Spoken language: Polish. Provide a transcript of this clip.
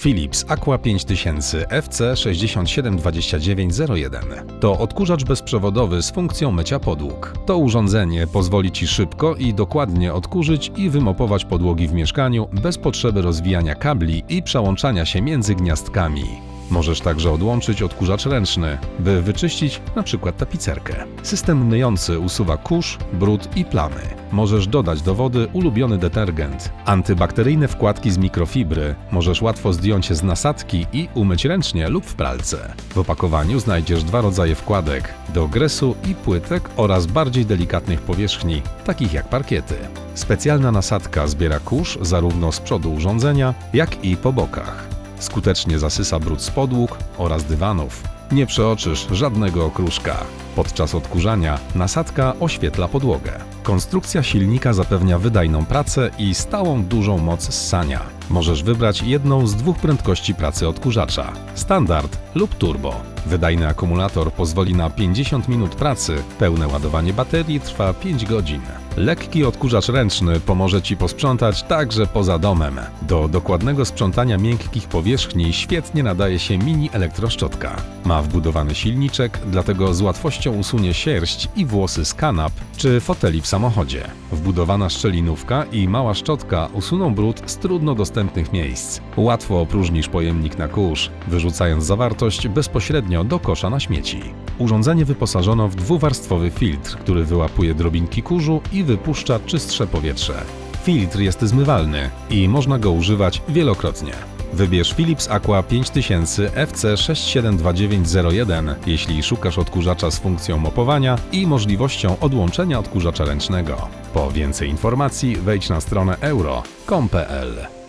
Philips Aqua 5000 FC672901 to odkurzacz bezprzewodowy z funkcją mycia podłóg. To urządzenie pozwoli Ci szybko i dokładnie odkurzyć i wymopować podłogi w mieszkaniu bez potrzeby rozwijania kabli i przełączania się między gniazdkami. Możesz także odłączyć odkurzacz ręczny, by wyczyścić np. tapicerkę. System myjący usuwa kurz, brud i plamy. Możesz dodać do wody ulubiony detergent. Antybakteryjne wkładki z mikrofibry możesz łatwo zdjąć z nasadki i umyć ręcznie lub w pralce. W opakowaniu znajdziesz dwa rodzaje wkładek: do gresu i płytek oraz bardziej delikatnych powierzchni, takich jak parkiety. Specjalna nasadka zbiera kurz zarówno z przodu urządzenia, jak i po bokach. Skutecznie zasysa brud z podłóg oraz dywanów. Nie przeoczysz żadnego okruszka. Podczas odkurzania nasadka oświetla podłogę. Konstrukcja silnika zapewnia wydajną pracę i stałą dużą moc ssania. Możesz wybrać jedną z dwóch prędkości pracy odkurzacza: standard lub turbo. Wydajny akumulator pozwoli na 50 minut pracy, pełne ładowanie baterii trwa 5 godzin. Lekki odkurzacz ręczny pomoże Ci posprzątać także poza domem. Do dokładnego sprzątania miękkich powierzchni świetnie nadaje się mini elektroszczotka. Ma wbudowany silniczek, dlatego z łatwością usunie sierść i włosy z kanap czy foteli w samochodzie. Wbudowana szczelinówka i mała szczotka usuną brud z trudno dostępnych miejsc. Łatwo opróżnisz pojemnik na kurz, wyrzucając zawartość bezpośrednio do kosza na śmieci. Urządzenie wyposażono w dwuwarstwowy filtr, który wyłapuje drobinki kurzu i wypuszcza czystsze powietrze. Filtr jest zmywalny i można go używać wielokrotnie. Wybierz Philips Aqua 5000 FC672901, jeśli szukasz odkurzacza z funkcją mopowania i możliwością odłączenia odkurzacza ręcznego. Po więcej informacji wejdź na stronę euro.com.pl